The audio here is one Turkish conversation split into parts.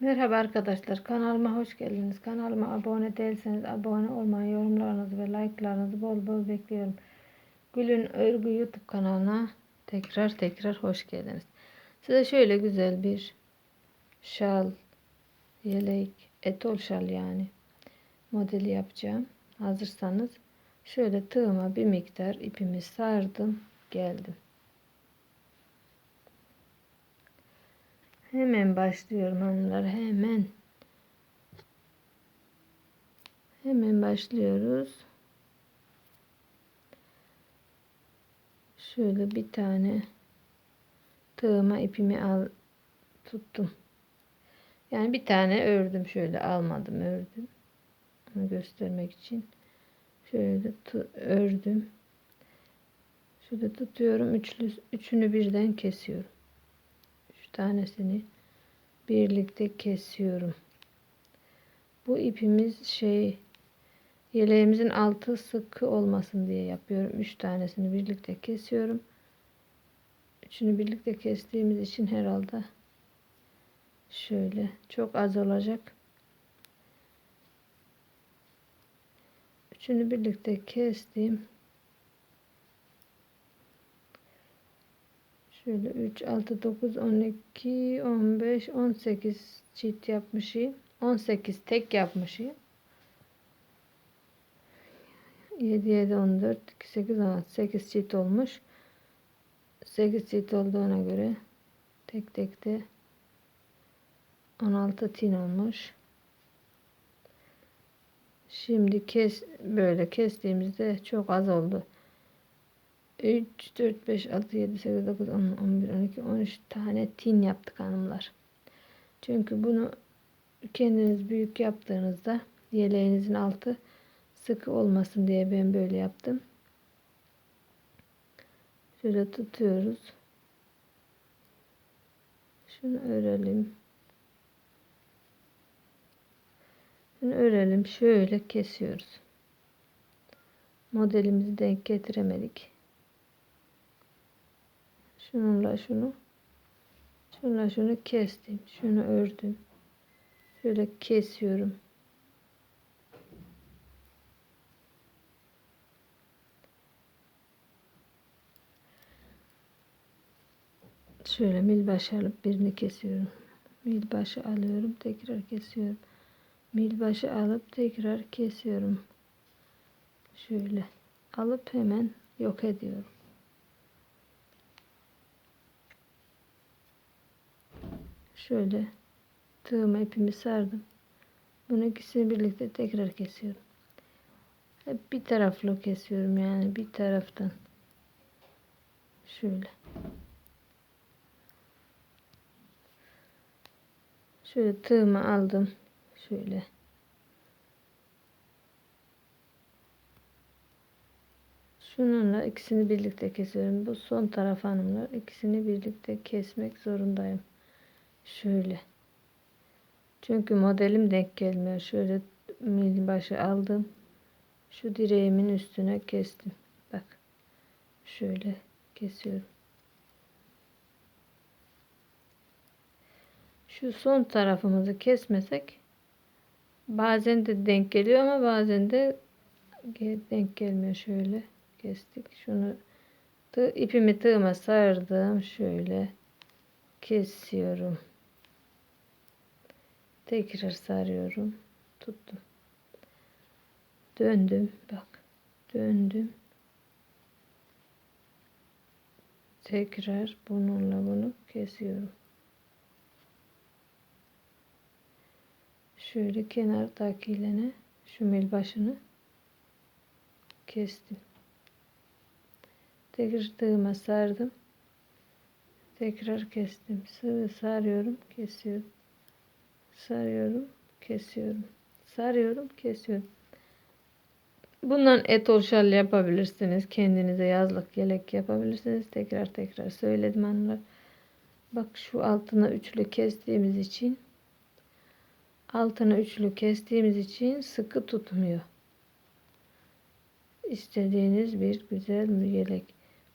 Merhaba arkadaşlar kanalıma hoş geldiniz. Kanalıma abone değilseniz abone olmayı, yorumlarınızı ve like'larınızı bol bol bekliyorum. Gül'ün Örgü YouTube kanalına tekrar tekrar hoş geldiniz. Size şöyle güzel bir şal, yelek, etol şal yani modeli yapacağım. Hazırsanız şöyle tığıma bir miktar ipimi sardım geldim. Hemen başlıyorum hanımlar hemen. Hemen başlıyoruz. Şöyle bir tane tığıma ipimi al tuttum. Yani bir tane ördüm şöyle almadım ördüm. Onu göstermek için. Şöyle ördüm. Şöyle tutuyorum. Üçlü, üçünü birden kesiyorum tanesini birlikte kesiyorum. Bu ipimiz şey yeleğimizin altı sıkı olmasın diye yapıyorum. Üç tanesini birlikte kesiyorum. Üçünü birlikte kestiğimiz için herhalde şöyle çok az olacak. Üçünü birlikte kestim. Şöyle 3, 6, 9, 12, 15, 18 çift yapmışım. 18 tek yapmışım. 7, 7, 14, 2, 8, 16, 8 çift olmuş. 8 çift olduğuna göre tek tek de 16 tin olmuş. Şimdi kes böyle kestiğimizde çok az oldu. 3, 4, 5, 6, 7, 8, 9, 10, 11, 12, 13 tane tin yaptık hanımlar. Çünkü bunu kendiniz büyük yaptığınızda yeleğinizin altı sıkı olmasın diye ben böyle yaptım. Şöyle tutuyoruz. Şunu örelim. Şunu örelim. Şöyle kesiyoruz. Modelimizi denk getiremedik. Şununla şunu. Şununla şunu kestim. Şunu ördüm. Şöyle kesiyorum. Şöyle mil başı alıp birini kesiyorum. Mil başı alıyorum. Tekrar kesiyorum. Mil başı alıp tekrar kesiyorum. Şöyle alıp hemen yok ediyorum. Şöyle tığıma ipimi sardım. Bunu ikisini birlikte tekrar kesiyorum. Hep bir taraflı kesiyorum yani bir taraftan. Şöyle. Şöyle tığımı aldım. Şöyle. Şununla ikisini birlikte kesiyorum. Bu son taraf hanımlar. İkisini birlikte kesmek zorundayım. Şöyle. Çünkü modelim denk gelmiyor. Şöyle mil başı aldım. Şu direğimin üstüne kestim. Bak. Şöyle kesiyorum. Şu son tarafımızı kesmesek bazen de denk geliyor ama bazen de denk gelmiyor. Şöyle kestik. Şunu tığ, ipimi tığıma sardım. Şöyle kesiyorum. Tekrar sarıyorum. Tuttum. Döndüm. Bak. Döndüm. Tekrar bununla bunu kesiyorum. Şöyle kenardakiyle şu mil başını kestim. Tekrar tığıma sardım. Tekrar kestim. Sıvı sarıyorum, kesiyorum sarıyorum, kesiyorum. Sarıyorum, kesiyorum. Bundan etol şal yapabilirsiniz. Kendinize yazlık yelek yapabilirsiniz. Tekrar tekrar söyledim hanımlar. Bak şu altına üçlü kestiğimiz için altına üçlü kestiğimiz için sıkı tutmuyor. İstediğiniz bir güzel bir yelek.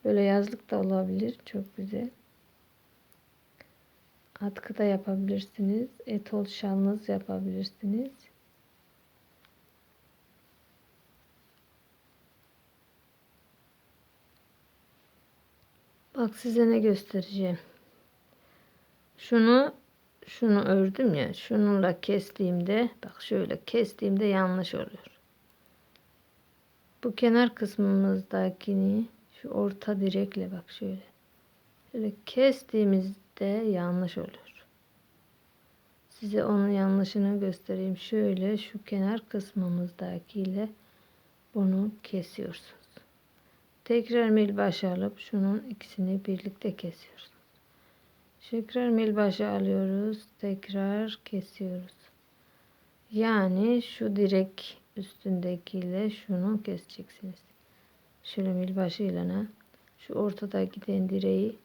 Böyle yazlık da olabilir. Çok güzel. Atkı da yapabilirsiniz. Etol şalınız yapabilirsiniz. Bak size ne göstereceğim. Şunu şunu ördüm ya. Şununla kestiğimde bak şöyle kestiğimde yanlış oluyor. Bu kenar kısmımızdakini şu orta direkle bak şöyle. Şöyle kestiğimizde yanlış oluyor. Size onun yanlışını göstereyim. Şöyle şu kenar kısmımızdakiyle bunu kesiyorsunuz. Tekrar mil başı alıp şunun ikisini birlikte kesiyoruz. Tekrar mil başı alıyoruz. Tekrar kesiyoruz. Yani şu direk üstündekiyle şunu keseceksiniz. Şöyle mil başıyla şu ortada giden direği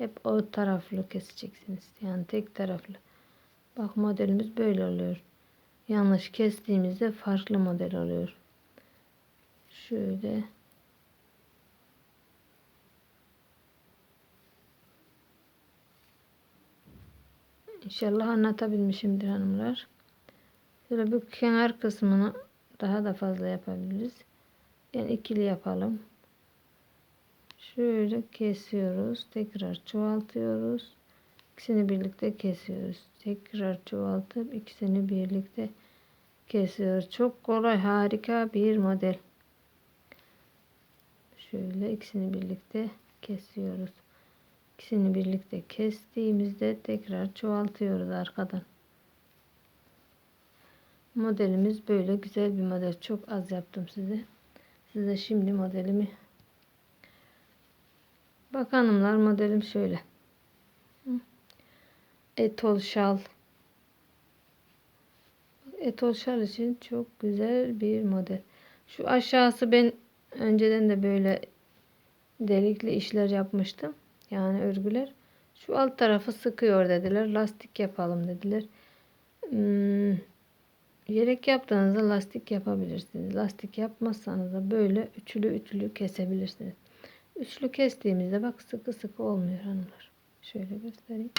hep o taraflı keseceksiniz. Yani tek taraflı. Bak modelimiz böyle oluyor. Yanlış kestiğimizde farklı model oluyor. Şöyle İnşallah anlatabilmişimdir hanımlar. Şöyle bu kenar kısmını daha da fazla yapabiliriz. Yani ikili yapalım. Şöyle kesiyoruz. Tekrar çoğaltıyoruz. İkisini birlikte kesiyoruz. Tekrar çoğaltıp ikisini birlikte kesiyoruz. Çok kolay harika bir model. Şöyle ikisini birlikte kesiyoruz. İkisini birlikte kestiğimizde tekrar çoğaltıyoruz arkadan. Modelimiz böyle güzel bir model. Çok az yaptım size. Size şimdi modelimi Bak hanımlar modelim şöyle. Etol şal. Etol şal için çok güzel bir model. Şu aşağısı ben önceden de böyle delikli işler yapmıştım. Yani örgüler. Şu alt tarafı sıkıyor dediler. Lastik yapalım dediler. Hmm, yelek yaptığınızda lastik yapabilirsiniz. Lastik yapmazsanız da böyle üçlü üçlü kesebilirsiniz. Üçlü kestiğimizde bak sıkı sıkı olmuyor hanımlar. Şöyle göstereyim.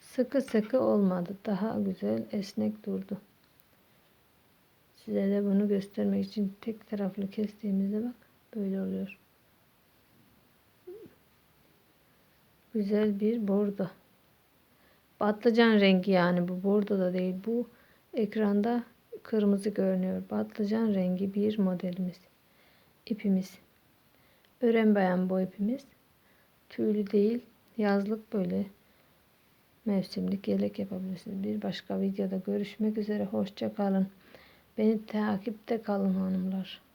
Sıkı sıkı olmadı. Daha güzel esnek durdu. Size de bunu göstermek için tek taraflı kestiğimizde bak böyle oluyor. Güzel bir bordo. Patlıcan rengi yani bu bordo da değil. Bu ekranda kırmızı görünüyor. Patlıcan rengi bir modelimiz. İpimiz. Ören bayan bu ipimiz. Tüylü değil. Yazlık böyle mevsimlik yelek yapabilirsiniz. Bir başka videoda görüşmek üzere. Hoşça kalın. Beni takipte kalın hanımlar.